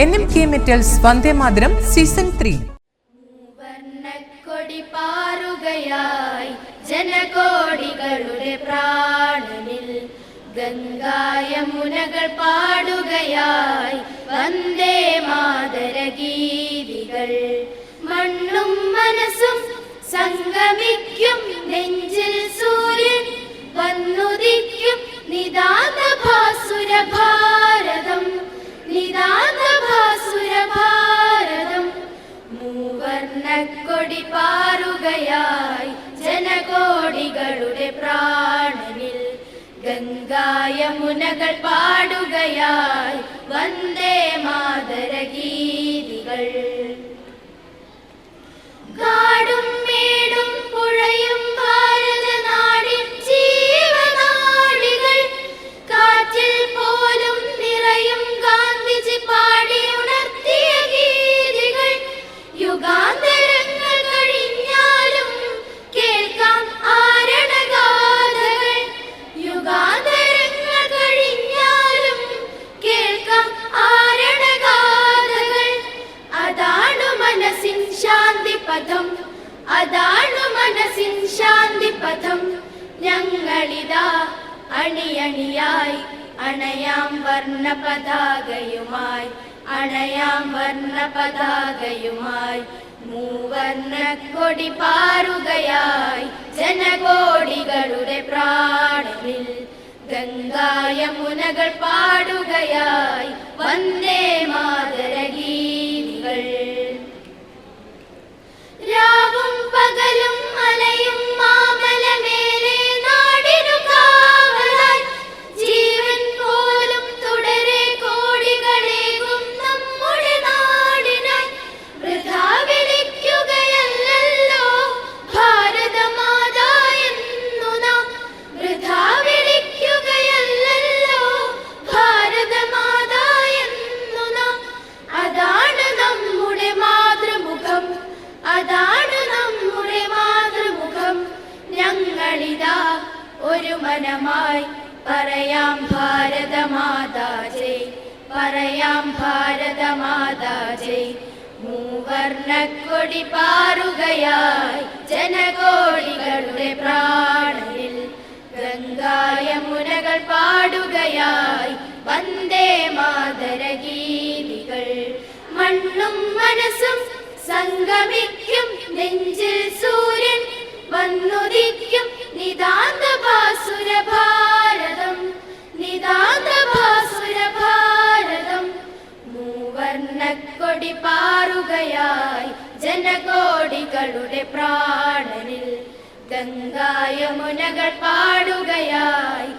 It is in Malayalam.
N M K metals Vande Mataram season three. പാറുകയായി ജനകോടികളുടെ പ്രാണനിൽ. ഗംഗായമുനകൾ പാടുകയായി വന്ദേ മാതര ഗീതികൾ മണ്ണും മനസ്സും സംഗമിക്കും നെഞ്ചിൽ സൂര്യൻ മൂവർണക്കൊടി പാറുകയായി ജനകോടികളുടെ പ്രാണനിൽ. ഗംഗായമുനകൾ പാടുകയായി വന്ദേ മാതര പഥം അതാണു മനസ്സിൻ ശാന്തി പഥം ഞങ്ങളിതാ അണിയണിയായി അണയാം വർണ പതാകയുമായി അണയാം വർണ പതാകയുമായി മൂവർണ കൊടി പാറുകയായി ജനകോടികളുടെ പ്രാണനിൽ ഗംഗായമുനകൾ പാടുകയായി. വന്ദേ മാതര അതാണ് നമ്മുടെ മാതൃമുഖം. ഞങ്ങളിതാ ഒരു മനമായി പറയാം ഭാരതമാതാ ജയ്. പറയാം ഭാരതമാതാ ജയ്. മൂവർണക്കൊടി പാറുകയായി ജനകോടികളുടെ പ്രാണനിൽ. ഗംഗായമുനകൾ പാടുകയായി വന്ദേ മാതര ഗീതികൾ മണ്ണും മനസ്സും സംഗമിക്കും നെഞ്ചിൽ സൂര്യൻ വന്നുദിക്കും നിതാന്ത ഭാസുര ഭാരതം നിതാന്ത ഭാസുര ഭാരതം മൂവർണക്കൊടി പാറുകയായി ജനകോടികളുടെ പ്രാണനിൽ. ഗംഗായമുനകൾ പാടുകയായി